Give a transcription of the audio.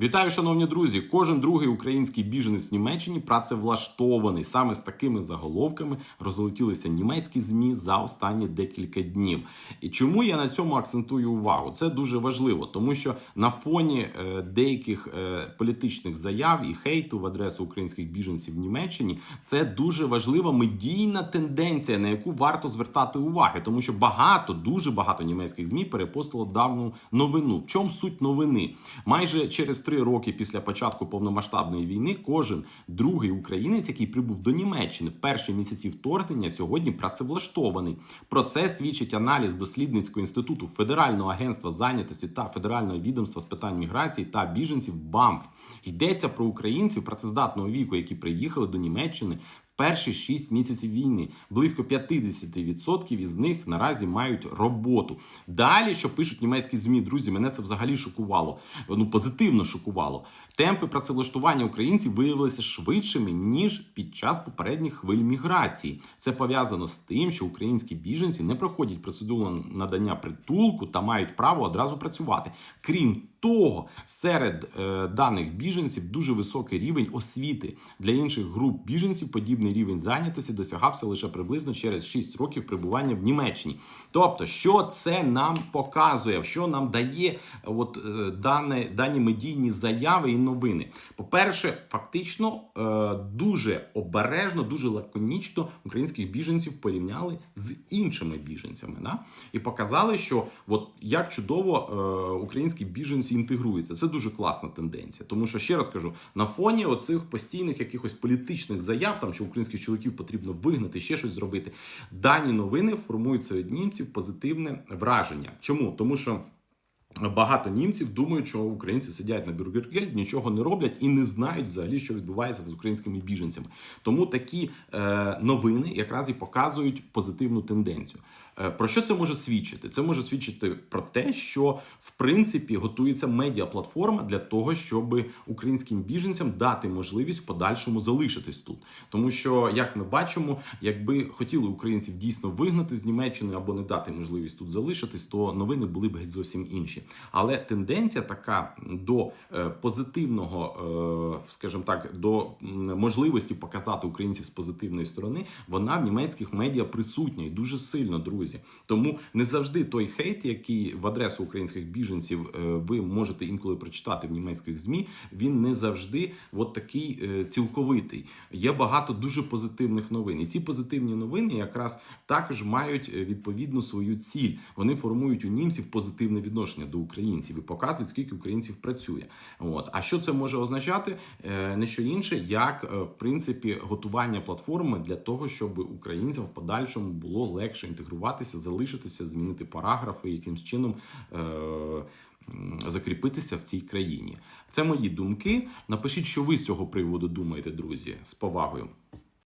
Вітаю, шановні друзі! Кожен другий український біженець в Німеччині працевлаштований. Саме з такими заголовками розлетілися німецькі змі за останні декілька днів. І чому я на цьому акцентую увагу? Це дуже важливо, тому що на фоні е, деяких е, політичних заяв і хейту в адресу українських біженців в Німеччині це дуже важлива медійна тенденція, на яку варто звертати уваги, тому що багато, дуже багато німецьких змі перепостило давну новину. В чому суть новини? Майже через три роки після початку повномасштабної війни кожен другий українець, який прибув до Німеччини в перші місяці вторгнення, сьогодні працевлаштований. Про це свідчить аналіз дослідницького інституту Федерального агентства зайнятості та Федерального відомства з питань міграції та біженців БАМФ. Йдеться про українців працездатного віку, які приїхали до Німеччини перші 6 місяців війни. Близько 50% із них наразі мають роботу. Далі, що пишуть німецькі змі, друзі, мене це взагалі шокувало. Ну позитивно шокувало. Темпи працевлаштування українців виявилися швидшими ніж під час попередніх хвиль міграції. Це пов'язано з тим, що українські біженці не проходять процедуру надання притулку та мають право одразу працювати. Крім того, серед е, даних біженців дуже високий рівень освіти для інших груп біженців. Подібний рівень зайнятості досягався лише приблизно через 6 років перебування в Німеччині. Тобто, що це нам показує, що нам дає от е, дане дані медійні заяви і новини. По-перше, фактично е, дуже обережно, дуже лаконічно українських біженців порівняли з іншими біженцями. Да? І показали, що от як чудово е, українські біженці інтегруються. Це дуже класна тенденція. Тому що ще раз кажу, на фоні оцих постійних якихось політичних заяв, там що українських чоловіків потрібно вигнати, ще щось зробити. Дані новини формують серед німців позитивне враження. Чому? Тому що. Багато німців думають, що українці сидять на бюргергельд, нічого не роблять і не знають взагалі, що відбувається з українськими біженцями. Тому такі е, новини якраз і показують позитивну тенденцію. Е, про що це може свідчити? Це може свідчити про те, що в принципі готується медіаплатформа для того, щоб українським біженцям дати можливість в подальшому залишитись тут. Тому що, як ми бачимо, якби хотіли українців дійсно вигнати з Німеччини або не дати можливість тут залишитись, то новини були б геть зовсім інші. Але тенденція така до е, позитивного, е, скажімо так, до можливості показати українців з позитивної сторони, вона в німецьких медіа присутня і дуже сильно, друзі. Тому не завжди той хейт, який в адресу українських біженців е, ви можете інколи прочитати в німецьких змі, він не завжди от такий цілковитий. Є багато дуже позитивних новин, і ці позитивні новини якраз також мають відповідну свою ціль. Вони формують у німців позитивне відношення до українців і показують, скільки українців працює. От а що це може означати? Не що інше, як в принципі готування платформи для того, щоб українцям в подальшому було легше інтегруватися, залишитися, змінити параграфи, якимсь чином. Е- Закріпитися в цій країні. Це мої думки. Напишіть, що ви з цього приводу думаєте, друзі, з повагою.